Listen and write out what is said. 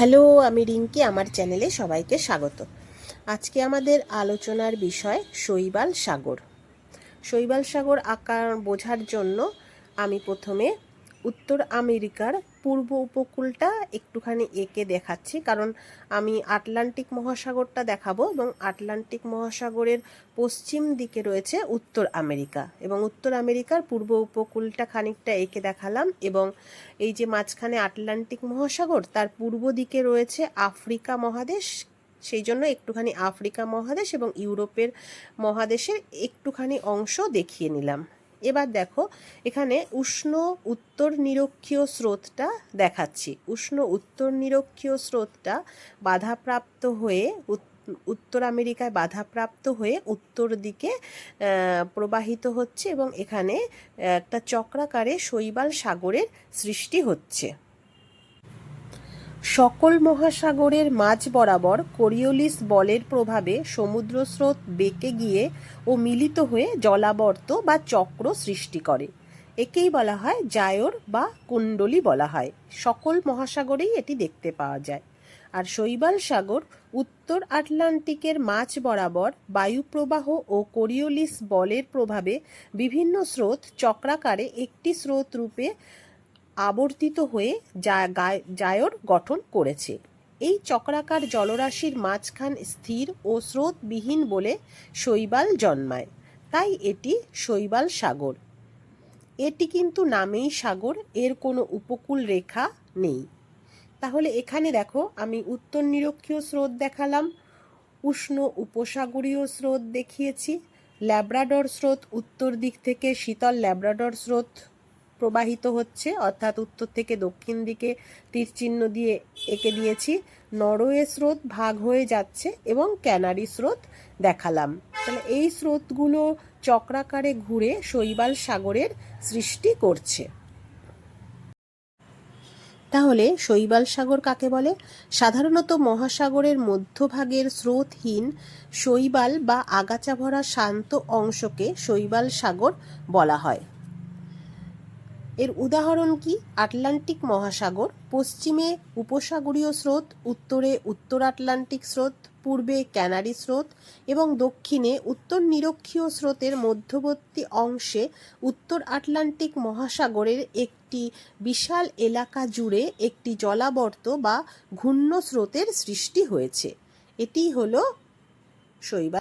Hello, আমি রিঙ্কি, আমার চ্যানেলে সবাইকে স্বাগত। আজকে আমাদের আলোচনার বিষয় শৈবাল সাগর। শৈবাল সাগর আকার বোঝার জন্য আমি প্রথমে উত্তর আমেরিকার পূর্ব উপকূলটা একটুখানি এঁকে দেখাচ্ছি, কারণ আমি আটলান্টিক মহাসাগরটা দেখাবো এবং আটলান্টিক মহাসাগরের পশ্চিম দিকে রয়েছে উত্তর আমেরিকা এবং উত্তর আমেরিকার পূর্ব উপকূলটা খানিকটা এঁকে দেখালাম এবং এই যে মাঝখানে আটলান্টিক মহাসাগর, তার পূর্ব দিকে রয়েছে আফ্রিকা মহাদেশ, সেই জন্য একটুখানি আফ্রিকা মহাদেশ এবং ইউরোপের মহাদেশের একটুখানি অংশ দেখিয়ে নিলাম। এবার দেখো, এখানে উষ্ণ উত্তর নিরক্ষীয় স্রোতটা দেখাচ্ছি। উষ্ণ উত্তর নিরক্ষীয় স্রোতটা বাধাপ্রাপ্ত হয়ে উত- উত্তর আমেরিকায় বাধাপ্রাপ্ত হয়ে উত্তর দিকে প্রবাহিত হচ্ছে এবং এখানে একটা চক্রাকারে শৈবাল সাগরের সৃষ্টি হচ্ছে। সকল মহাসাগরের মাঝ বরাবর কোরিওলিস বলের প্রভাবে সমুদ্র স্রোত বেঁকে গিয়ে ও মিলিত হয়ে জলাবর্ত বা চক্র সৃষ্টি করে। একেই বলা হয় জায়র বা কুণ্ডলী বলা হয়। সকল মহাসাগরেই এটি দেখতে পাওয়া যায়। আর শৈবাল সাগর উত্তর আটলান্টিকের মাঝ বরাবর বায়ুপ্রবাহ ও কোরিওলিস বলের প্রভাবে বিভিন্ন স্রোত চক্রাকারে একটি স্রোত রূপে আবর্তিত হয়ে জায়র গঠন করেছে। এই চক্রাকার জলরাশির মাঝখান স্থির ও স্রোতবিহীন বলে শৈবাল জন্মায়, তাই এটি শৈবাল সাগর। এটি কিন্তু নামেই সাগর, এর কোনো উপকূল রেখা নেই। তাহলে এখানে দেখো, আমি উত্তর নিরক্ষীয় স্রোত দেখালাম, উষ্ণ উপসাগরীয় স্রোত দেখিয়েছি, ল্যাব্রাডর স্রোত উত্তর দিক থেকে শীতল ল্যাব্রাডর স্রোত প্রবাহিত হচ্ছে, অর্থাৎ উত্তর থেকে দক্ষিণ দিকে তীরচিহ্ন দিয়ে এঁকে দিয়েছি। নরওয়ে স্রোত ভাগ হয়ে যাচ্ছে এবং ক্যানারি স্রোত দেখালাম। তাহলে এই স্রোতগুলো চক্রাকারে ঘুরে শৈবাল সাগরের সৃষ্টি করছে। তাহলে শৈবাল সাগর কাকে বলে? সাধারণত মহাসাগরের মধ্যভাগের স্রোতহীন শৈবাল বা আগাছা ভরা শান্ত অংশকে শৈবাল সাগর বলা হয়। এর উদাহরণ কি? আটলান্টিক মহাসাগর, পশ্চিমে উপসাগরীয় স্রোত, উত্তরে উত্তর আটলান্টিক স্রোত, পূর্বে ক্যানারি স্রোত এবং দক্ষিণে উত্তর নিরক্ষীয় স্রোতের মধ্যবর্তী অংশে উত্তর আটলান্টিক মহাসাগরের একটি বিশাল এলাকা জুড়ে একটি জলাবর্ত বা ঘূর্ণ স্রোতের সৃষ্টি হয়েছে। এটি হলো শৈবাল।